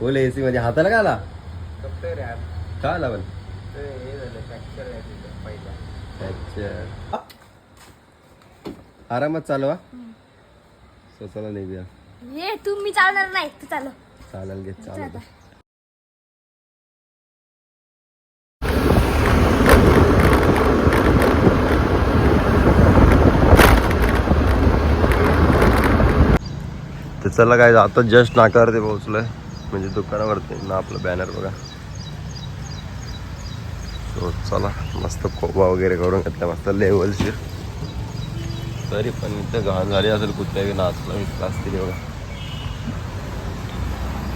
बोल एसी मध्ये हाताला का आला? का आला पण? अच्छा आरामात चालवा स्वतःला निघूया. ये तू मी चालणार नाही. तू चालव. चालेल घेत चालत तर चला काय आता जस्ट नाकावरती पोहोचलोय. म्हणजे दुकानावरती ना आपलं बॅनर बघा. So, चला मस्त खोबा वगैरे करून घेतला मस्त लेवलशीर तरी पण इथं घाण झाली असेल कुठल्याही नाचला विकला असतील बघा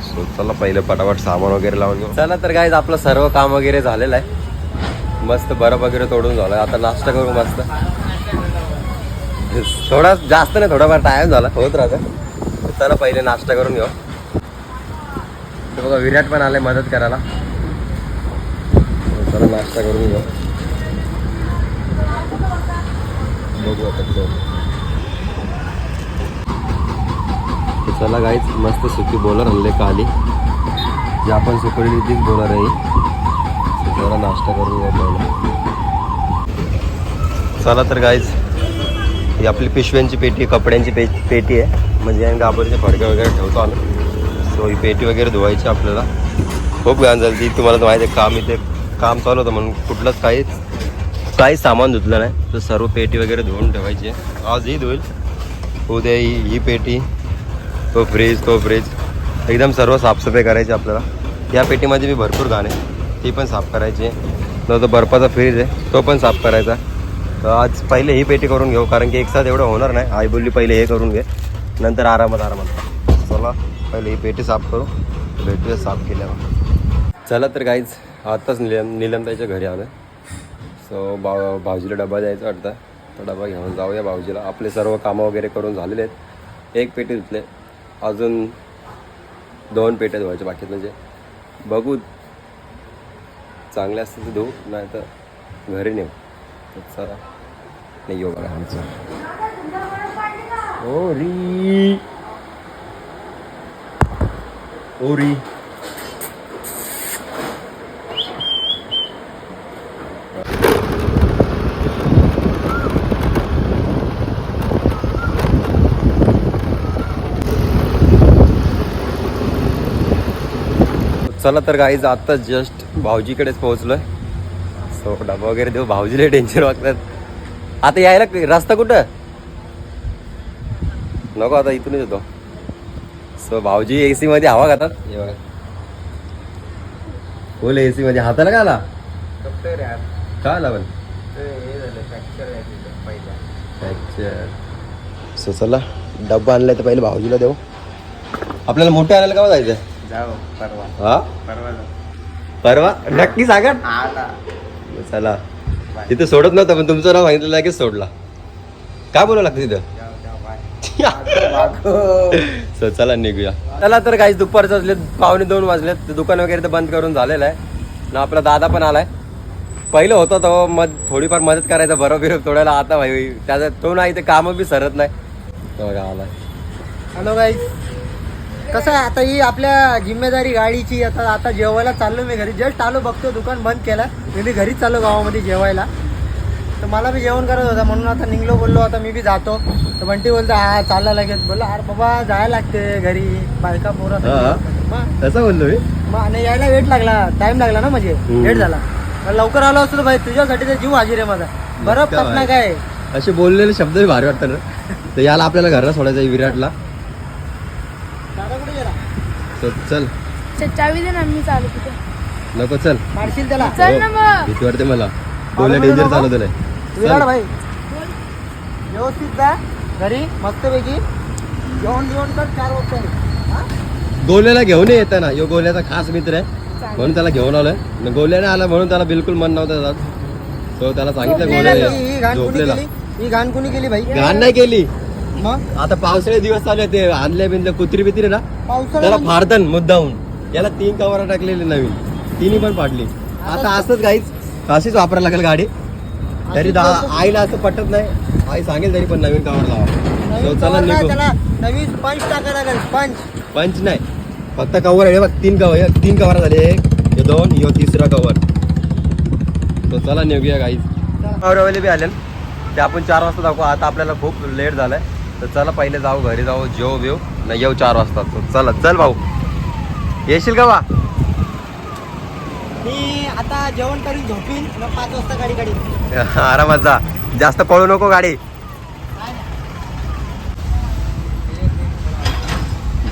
सो चला पहिलं पटापट सामान वगैरे लावून घेऊ. चला तर काय आपलं सर्व काम वगैरे झालेलं आहे. मस्त बरफ वगैरे तोडून झालं. आता नाश्ता करू मस्त. थोडा जास्त नाही थोडाफार टाइम झाला. होत राहतं. चला पहिले नाश्ता करून घेऊ. तर बघा विराट पण आलाय मदत करायला. चला नाश्ता करून घेऊ. बघू आता तर चला गाईच मस्त सुकी बॉलर आणले काली. जे आपण सुकवलेली तीच बॉलर आहे जरा नाश्ता करून घेऊ पहिला चला तर गाईच ही आपली पिशव्यांची पेटी कपड्यांची पे पेटी आहे. म्हणजे या गाबरचे फडके वगैरे ठेवतो आम्ही. पेटी वगैरे धुवायची आपल्याला. खूप घाण झाली ती तुम्हाला तर माहिती आहे काम इथे काम चालू होतं म्हणून कुठलंच काहीच काहीच सामान धुतलं नाही. तर सर्व पेटी वगैरे धुवून ठेवायची आज ही धुईल. उद्या ही ही पेटी तो फ्रीज तो फ्रीज. एकदम सर्व साफसफाई करायची आपल्याला. या पेटीमध्ये मी भरपूर घाण आहे. ती पण साफ करायची आहे. तो बर्फाचा फ्रीज आहे. तो पण साफ करायचा तर आज पहिले ही पेटी करून घेऊ कारण की एक साथ एवढं होणार नाही. आई बोलली पहिले हे करून घे. नंतर आरामात आरामात. चला. पहिले ही पेटी साफ करू. भेटूया साफ केल्यावर. चला तर काहीच आत्ताच निलम निलमताईच्या घरी आलं सो भाव भाऊजीला डबा द्यायचा वाटतं. तो डबा घेऊन जाऊया भाऊजीला. आपले सर्व कामं वगैरे करून झालेले आहेत. एक पेटी धुतले. अजून दोन पेट्या धुवायच्या बाकी म्हणजे बघू चांगले असतील तर धुवू नाही तर घरी नेऊ. तर चला. नाही येऊ बघा. आमचं. ओरी! ओरी चला तर गाईज आता जस्ट भाऊजीकडेच पोहोचलोय. सो डबा वगैरे देऊ, भाऊजीला टेन्शन वागतात. आता यायला, रस्ता कुठं? नको आता इथूनच येतो. सो भाऊजी ए सी मध्ये हवा खातात. हे बघा बोल ए सी मध्ये. हाताला का आला? का आला पण? फ्रॅक्चर सो चला. डब्बा आणलाय तर पहिले भाऊजीला देऊ. आपल्याला मोठं आणायला का जायचं जाऊ परवा. हा? परवा जाऊ. परवा? नक्की सांगा. आला. चला. तिथं सोडत नव्हतं पण तुमचं नाव सांगितलं लगेच सोडला. काय बोलावं लागतं तिथं? चला निघूया. चला तर काही दुपारचं वाजले पावणे दोन वाजलेत. तर दुकान वगैरे तर बंद करून झालेलं आहे. ना आपला दादा पण आलाय. पहिलं होतं तो मद थोडीफार मदत करायचं बरं बिरं तोडायला आता भाई त्याचा तो नाही ते कामं बी सरत नाही. तो बघा आलाय. हॅलो गाईज कसं आहे आता ही आपल्या जिम्मेदारी गाडीची आता आता जेवायला चाललो मी घरी. जस्ट आलो बघतो दुकान बंद केलं. मी घरीच चाललो गावामध्ये जेवायला. तर मला बी जेवण करत होता म्हणून आता निघलो बोललो आता मी बी जातो. तर बंटी बोलतो हा चालला लगेच. बोललो अरे बाबा जायला लागते घरी. बायका पोरं हा. तसं बोललो मी. मग आणि यायला वेट लागला टाइम लागला ना म्हणजे. लेट झाला. लवकर आलो असतो भाई तुझ्यासाठी तर जीव हाजीर आहे माझा. बरं? पटना काय? असे बोललेले शब्द भारी वाटतात ना. तर याला आपल्याला घरला सोडायचं आहे विराटला. चल. चावी दे ना मी चालू नको चल. मारशील त्याला? चल ना मग. भीती वाटते मला. बोलले डेंजर नको. चालवत विराट भाई? व्यवस्थित जा. घरी मस्तपैकी. जेवण जेवण कर चार वाजता? गोल्याला घेऊन येतं ना यो गोल्याचा खास मित्र आहे. म्हणून त्याला घेऊन आलोय. न गोल्याने आला म्हणून त्याला बिलकुल मन नव्हतं जात. तो त्याला सांगितलं गोल्या ही घाण कुणी झोपलेला. केली? ही घाण कुणी केली भाई? घाण नाही केली. मग? आता पावसाळे दिवस चालू आहे ते आणले बिनले कुत्री बित्री ना. त्याला फाडतन मुद्दाहून. याला तीन कवर टाकलेली नवीन. तिन्ही पण फाडली. आता असंच काहीच. अशीच वापरायला लागेल गाडी. तरी दा- आईला असं पटत नाही. आई सांगेल तरी पण नवीन कवर लावा So, चला निघू. त्याला नवीन टाकायला लागेल स्पंज पंच नाही. फक्त कवर आहे. हे बघ तीन कवर तीन कवर झाले. एक हे दोन यो तिसरा कवर तो चला निघूया गाईज कवरवाले बी आले ते आपण चार वाजता दाखवू आता आपल्याला खूप लेट झालाय. तर चला पहिले जाऊ घरी जाऊ जेव बिव नाही येऊ चार वाजता. चला चल भाऊ. येशील का बा? मी आता जेवण करून झोपीन मग पाच वाजता गाडी काढीन. आरामात जा. जास्त पळू नको गाडी.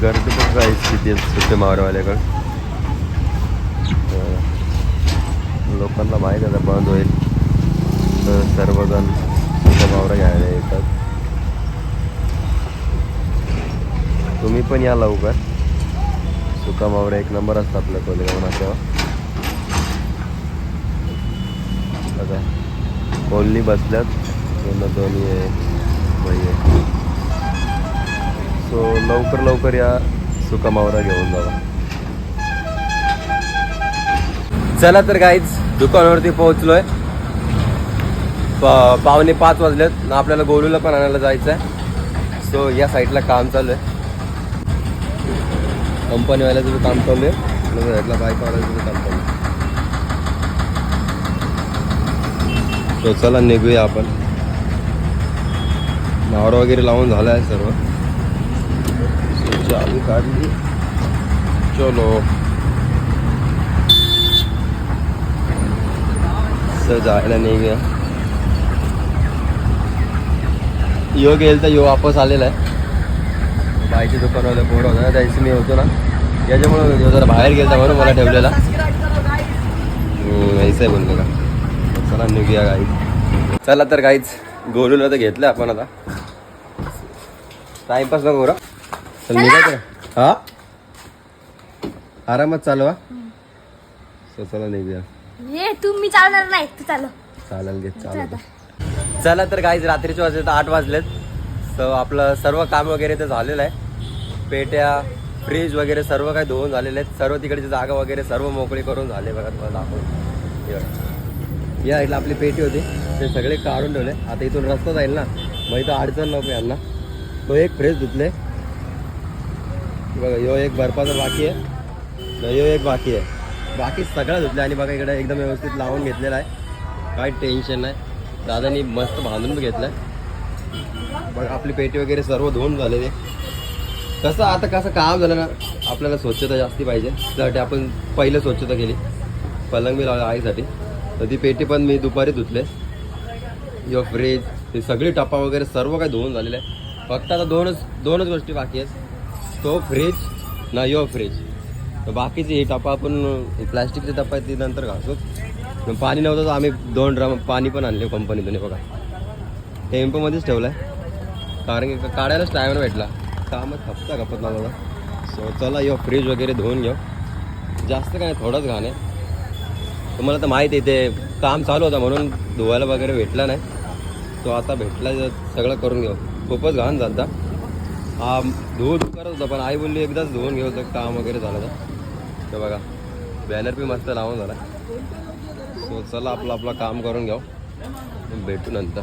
गर्दी पण जायची किती सुट्टे मावरवाल्याकडे लोकांना माहीत आता बंद होईल. तर सर्वजण सुट्टे मावरा घ्यायला येतात. तुम्ही पण या लवकर. सुका मावरा एक नंबर असतं आपल्या कोलेगाव नाक्यावर बघा. कोल्ली बसल्यात. दोन दोन्ही आहे. बाई आहे. सो लवकर लवकर या सुका मावरा घेऊन जावा. चला तर काहीच दुकानावरती पोहोचलोय. पावणे पाच वाजलेत. ना आपल्याला गोलूला पण आणायला जायचं आहे सो या साईडला काम चालू आहे. कंपनीवाल्याचं बी काम चालू आहे. आणि साईडला बाईकवाल्याचं बी काम चालू आहे. तो चला निघूया आपण. नावर वगैरे लावून झालं आहे सर्व. चावी काढली. चलो. सर जायला निघूया. यो गेल तर यो वापस आलेला आहे. बाईच्या दुकानाला पोर होता ना त्याची मी होतो ना. याच्यामुळे जरा बाहेर गेलता म्हणून मला ठेवलेला. ऐसा आहे बोललो का? चला निघूया गाईच चला तर गाईच गोलूला तर घेतलं आपण आता. टाइमपास नको बरं चल निघायचं का? हा? आरामात चालवा So, चला निघूया. ये तू मी चालणार नाही. तू चालव. चालेल घेत चालेल चला तर. काहीच रात्रीचे वाजले तर आठ वाजलेत. सो आपलं सर्व काम वगैरे तर झालेलं आहे. पेट्या फ्रीज वगैरे सर्व काही धुवून झालेले आहेत. सर्व तिकडची जागा वगैरे सर्व मोकळी करून झाले बघा तुम्हाला दाखवून हे. या इथलं आपली पेटी होती. ते सगळे काढून ठेवले. आता इथून रस्ता जाईल ना. मग इथं अडचण नको यांना. तो एक फ्रेश धुतले. बघा यो एक बर्फाचा बाकी आहे. यो एक बाकी आहे. बाकी सगळं धुतलं आणि बघा इकडे एकदम व्यवस्थित लावून घेतलेला आहे. काही टेन्शन नाही. दादानी मस्त बांधून घेतलं आहे बघा आपली पेटी वगैरे सर्व धुवून झालेले. कसं आता कसं काम झालं ना आपल्याला स्वच्छता जास्ती पाहिजे. त्यासाठी आपण पहिलं स्वच्छता केली. पलंग बी लावला आईसाठी. तर ती पेटी पण मी दुपारी धुतले. यो फ्रीज ते सगळी टप्पा वगैरे सर्व काही धुवून झालेलं. आहे फक्त आता दोनच दोनच गोष्टी बाकी आहेत. तो फ्रीज ना यो फ्रीज तर बाकीची ही टप्पा आपण प्लॅस्टिकचे टप्पा आहेत ती नंतर घासू पाणी नव्हतं तर आम्ही दोन ड्रम पाणी पण आणले कंपनीतून बघा. टेम्पोमध्येच ठेवलं आहे कारण की काढायलाच टायमर भेटला. कामच खपता खपत नव्हता सो चला यो फ्रीज वगैरे धुवून घेऊ. जास्त काय नाही, थोडंच घाण आहे. तुम्हाला तर माहीत आहे ते काम चालू होतं म्हणून धुवायला वगैरे भेटला नाही. तो आता भेटला सगळं करून घेऊ. खूपच घाण झालता. हा धुवू करत होता पण आई बोलली एकदाच धुवून घेऊ तर काम वगैरे झालं तर. ते बघा बॅनर बी मस्त लावून झाला. सो चला आपलं आपलं काम करून घेऊ. भेटू नंतर.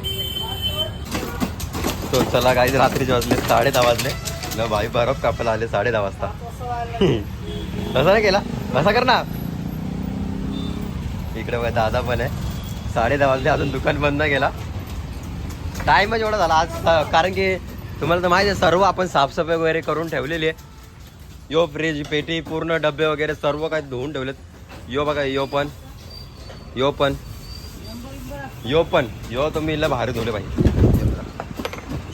तो चला काही रात्रीचे वाजले साडे दहा वाजले. न भाई बरफ कापायला आले साडे दहा वाजता. तसा नाही केला? कसा कर ना इकडे बघा दादा पण आहे. साडे दहा वाजले अजून दुकान बंद नाही केला. टाईमच एवढा झाला. आज कारण की तुम्हाला तर माहिती आहे सर्व आपण साफसफाई वगैरे करून ठेवलेली आहे. यो फ्रीज पेटी पूर्ण डबे वगैरे सर्व काही धुवून ठेवलेत. यो बघा यो पण. यो पण. यो पण. यो तुम्ही इला भारी धुवले पाहिजे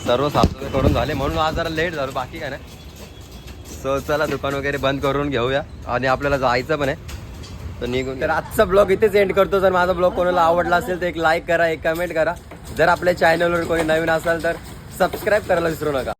सर्व साफसफाई करून झाले. म्हणून आज जरा लेट झालो. बाकी काय नाही. सो चला दुकान वगैरे बंद करून घेऊया. आणि आपल्याला जायचं पण आहे. तर निघून तर आजचा ब्लॉग इथेच एंड करतो. जर माझा ब्लॉग कोणाला आवडला असेल तर एक लाईक करा एक कमेंट करा. जर आपल्या चॅनलवर कोणी नवीन असाल तर सबस्क्राईब करायला विसरू नका.